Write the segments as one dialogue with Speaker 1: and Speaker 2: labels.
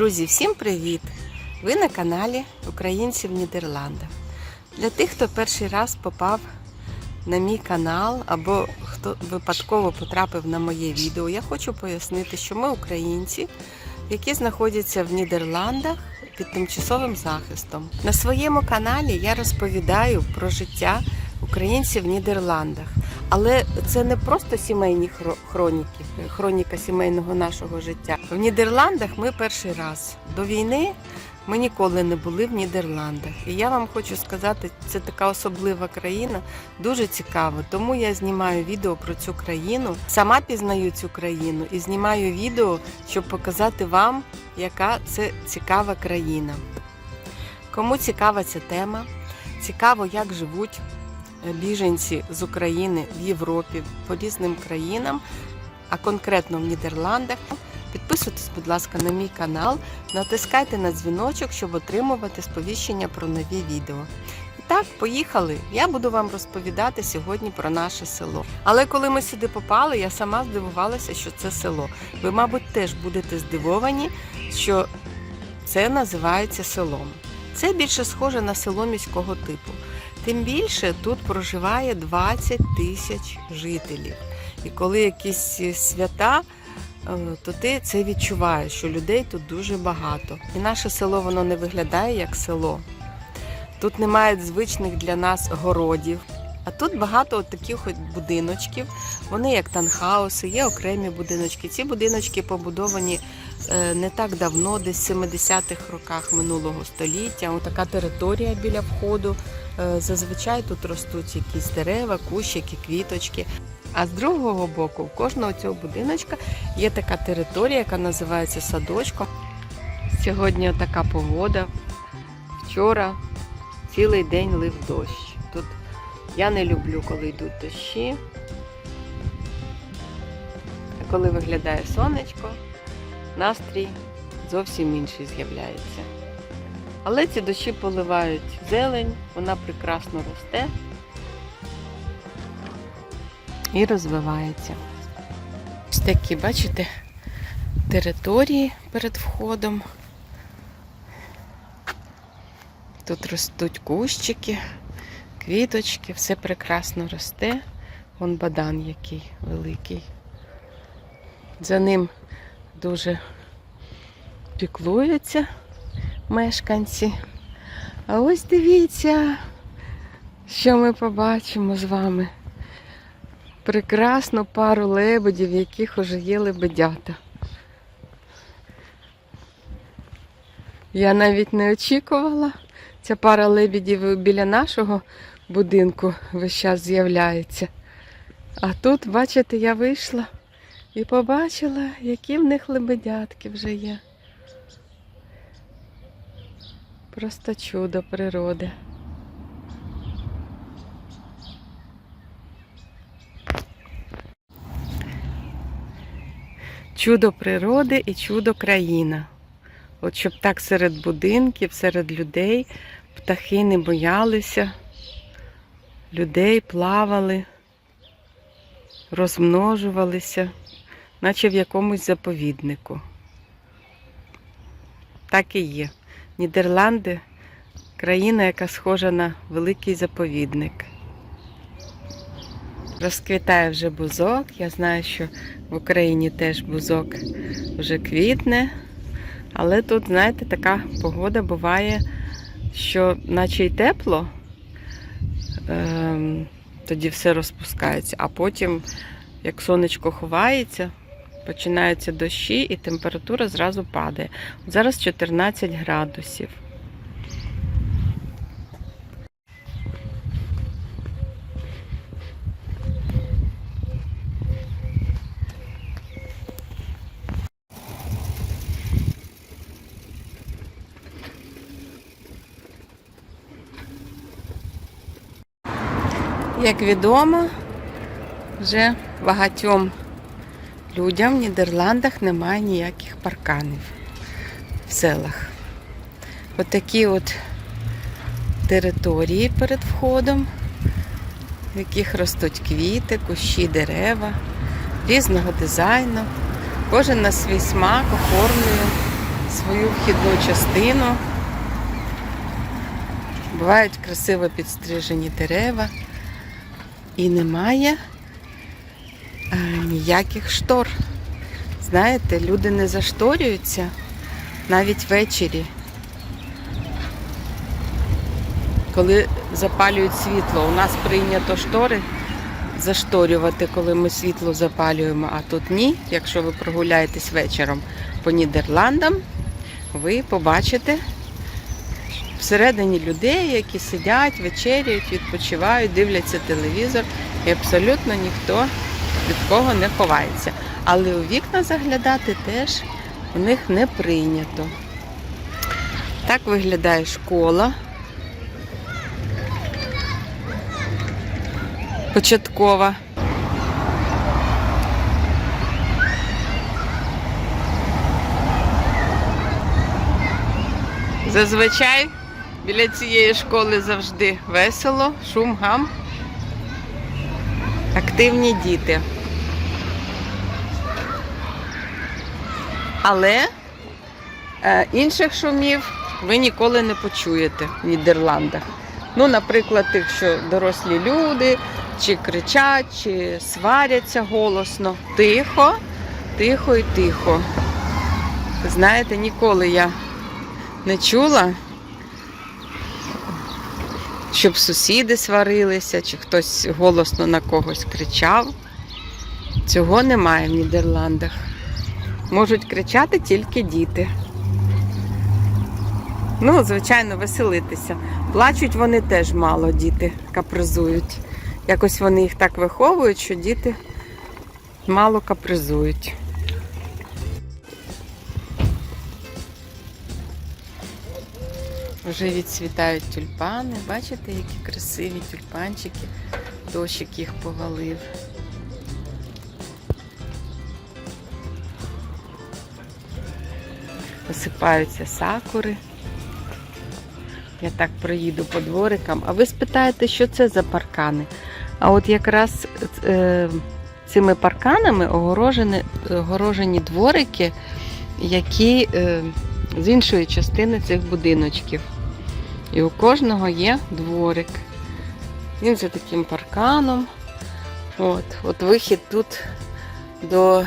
Speaker 1: Друзі, всім привіт! Ви на каналі Українці в Нідерландах. Для тих, хто перший раз попав на мій канал або хто випадково потрапив на моє відео, я хочу пояснити, що ми українці, які знаходяться в Нідерландах під тимчасовим захистом. На своєму каналі я розповідаю про життя українців в Нідерландах. Але це не просто сімейні хро- хроніки, хроніка сімейного нашого життя. В Нідерландах ми перший раз. До війни ми ніколи не були в Нідерландах. І я вам хочу сказати, це така особлива країна, дуже цікаво. Тому я знімаю відео про цю країну, сама пізнаю цю країну і знімаю відео, щоб показати вам, яка це цікава країна. Кому цікава ця тема, цікаво, як живуть біженці з України в Європі по різним країнам, а конкретно в Нідерландах. Підписуйтесь, будь ласка, на мій канал, натискайте на дзвіночок, щоб отримувати сповіщення про нові відео. І так, поїхали. Я буду вам розповідати сьогодні про наше село. Але коли ми сюди попали, я сама здивувалася, що це село. Ви, мабуть, теж будете здивовані, що це називається селом. Це більше схоже на село міського типу. Тим більше тут проживає 20 тисяч жителів. І коли якісь свята, е, то ти це відчуваєш, що людей тут дуже багато. І наше село воно не виглядає як село. Тут немає звичних для нас городів. А тут багато от таких от будиночків. Вони як танхауси, є окремі будиночки. Ці будиночки побудовані е, не так давно, десь в 70-х роках минулого століття. Ось така територія біля входу. Е, Зазвичай тут ростуть якісь дерева, кущики, квіточки. А з другого боку, в кожного цього будиночка є така територія, яка називається садочком. Сьогодні така погода. Вчора цілий день лив дощ. Тут я не люблю, коли йдуть дощі. А коли виглядає сонечко, настрій зовсім інший з'являється. Але ці дощі поливають зелень, вона прекрасно росте і розвивається. Ось такі, бачите, території перед входом. Тут ростуть кущики, квіточки, все прекрасно росте. Вон бадан який великий. За ним дуже піклуються мешканці. А ось дивіться, що ми побачимо з вами. Прекрасну пару лебедів, яких уже є лебедята. Я навіть не очікувала. Ця пара лебедів біля нашого будинку весь час з'являється. А тут, бачите, я вийшла і побачила, які в них лебедятки вже є. Просто чудо природи. Чудо природи і чудо країна. От щоб так серед будинків, серед людей птахи не боялися, людей плавали, розмножувалися, наче в якомусь заповіднику. Так і є. Нідерланди країна, яка схожа на великий заповідник. Розквітає вже бузок. Я знаю, що в Україні теж бузок вже квітне. Але тут, знаєте, така погода буває, що наче й тепло, ем, тоді все розпускається, а потім, як сонечко ховається, починаються дощі і температура зразу падає. Зараз 14 градусів. Як відомо, вже багатьом людям в Нідерландах немає ніяких парканів в селах. Отакі от території перед входом, в яких ростуть квіти, кущі, дерева, різного дизайну. Кожен на свій смак оформлює свою вхідну частину. Бувають красиво підстрижені дерева. І немає ніяких штор. Знаєте, люди не зашторюються навіть ввечері. Коли запалюють світло, у нас прийнято штори зашторювати, коли ми світло запалюємо, а тут ні. Якщо ви прогуляєтесь вечором по Нідерландам, ви побачите всередині людей, які сидять, вечеряють, відпочивають, дивляться телевізор, і абсолютно ніхто від кого не ховається. Але у вікна заглядати теж у них не прийнято. Так виглядає школа. Початкова. Зазвичай біля цієї школи завжди весело, шум, гам. Активні діти. Але е, інших шумів ви ніколи не почуєте в Нідерландах. Ну, наприклад, тих, що дорослі люди, чи кричать, чи сваряться голосно. Тихо, тихо і тихо. Знаєте, ніколи я не чула, щоб сусіди сварилися, чи хтось голосно на когось кричав. Цього немає в Нідерландах. Можуть кричати тільки діти. Ну, звичайно, веселитися. Плачуть вони теж мало, діти капризують. Якось вони їх так виховують, що діти мало капризують. Вже відцвітають тюльпани. Бачите, які красиві тюльпанчики. Дощик їх повалив. Осипаються сакури. Я так проїду по дворикам. А ви спитаєте, що це за паркани? А от якраз е, цими парканами огорожені, огорожені дворики, які е, з іншої частини цих будиночків. І у кожного є дворик. Він за таким парканом. От, от вихід тут до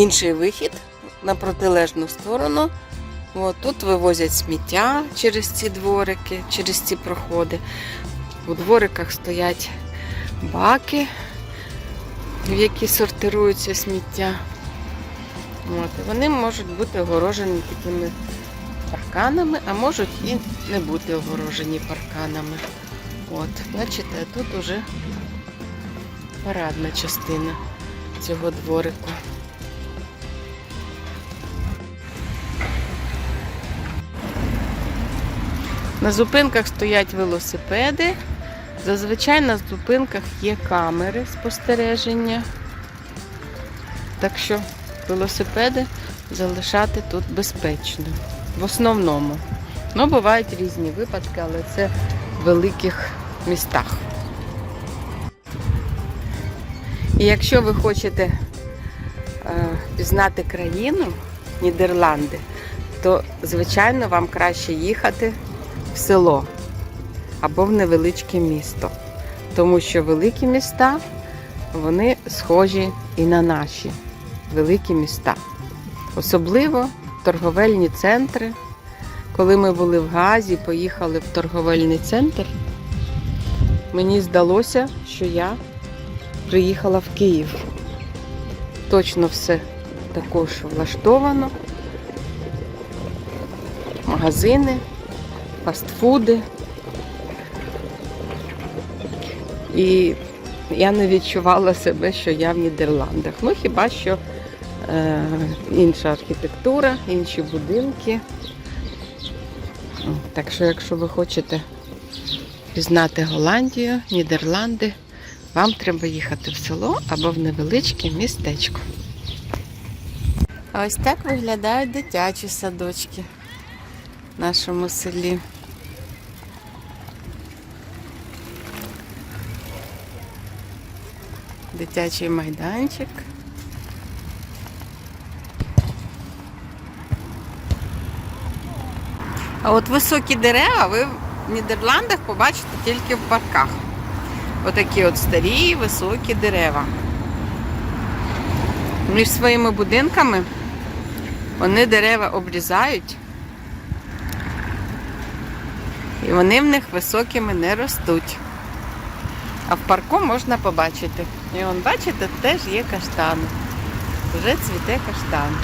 Speaker 1: інший вихід на протилежну сторону. От, тут вивозять сміття через ці дворики, через ці проходи. У двориках стоять баки, в які сортирується сміття. От, вони можуть бути огорожені такими парканами, а можуть і не бути огорожені парканами. От, бачите, тут уже парадна частина цього дворику. На зупинках стоять велосипеди. Зазвичай на зупинках є камери спостереження. Так що велосипеди залишати тут безпечно. В основному. Ну, бувають різні випадки, але це в великих містах. І якщо ви хочете е, пізнати країну Нідерланди, то, звичайно, вам краще їхати в село або в невеличке місто. Тому що великі міста, вони схожі і на наші великі міста. Особливо торговельні центри. Коли ми були в Газі, поїхали в торговельний центр, мені здалося, що я приїхала в Київ. Точно все також влаштовано. Магазини, фастфуди. І я не відчувала себе, що я в Нідерландах. Ну, хіба що е, інша архітектура, інші будинки. Так що, якщо ви хочете пізнати Голландію, Нідерланди, вам треба їхати в село або в невеличке містечко. А ось так виглядають дитячі садочки нашому селі. Дитячий майданчик. А от високі дерева ви в Нідерландах побачите тільки в парках. Отакі от старі високі дерева. Між своїми будинками вони дерева обрізають і вони в них високими не ростуть. А в парку можна побачити. І вон, бачите, теж є каштани. Вже цвіте каштан.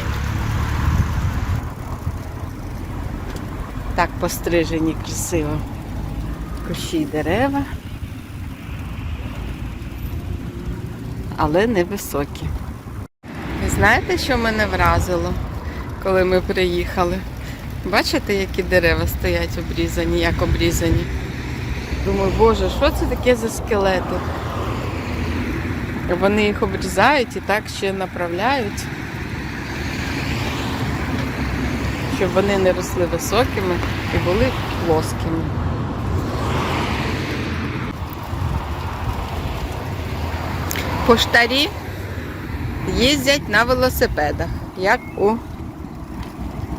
Speaker 1: Так пострижені красиво. Кущі й дерева. Але невисокі. Ви знаєте, що мене вразило, коли ми приїхали? Бачите, які дерева стоять обрізані, як обрізані? Думаю, боже, що це таке за скелети? Вони їх обрізають і так ще направляють, щоб вони не росли високими і були плоскими. Поштарі їздять на велосипедах, як у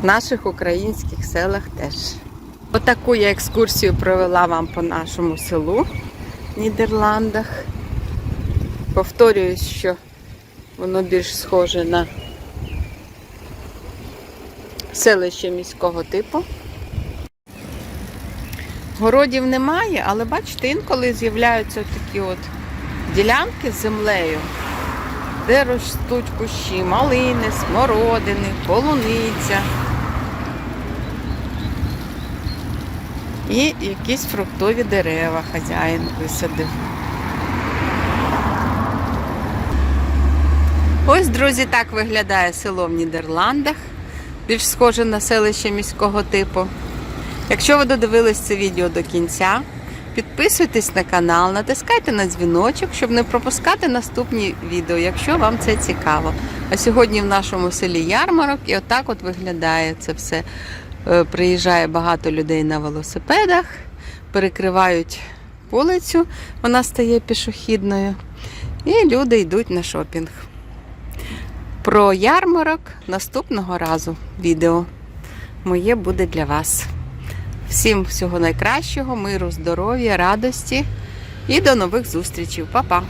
Speaker 1: наших українських селах теж. Отаку я екскурсію провела вам по нашому селу в Нідерландах. Повторююсь, що воно більш схоже на селище міського типу. Городів немає, але бачите, інколи з'являються такі от ділянки з землею, де ростуть кущі малини, смородини, полуниця. І якісь фруктові дерева хазяїн висадив. Ось, друзі, так виглядає село в Нідерландах. Більш схоже на селище міського типу. Якщо ви додивились це відео до кінця, підписуйтесь на канал, натискайте на дзвіночок, щоб не пропускати наступні відео, якщо вам це цікаво. А сьогодні в нашому селі ярмарок і отак от виглядає це все. Е, Приїжджає багато людей на велосипедах, перекривають вулицю, вона стає пішохідною, і люди йдуть на шопінг. Про ярмарок наступного разу відео моє буде для вас. Всім всього найкращого, миру, здоров'я, радості і до нових зустрічей. Па-па!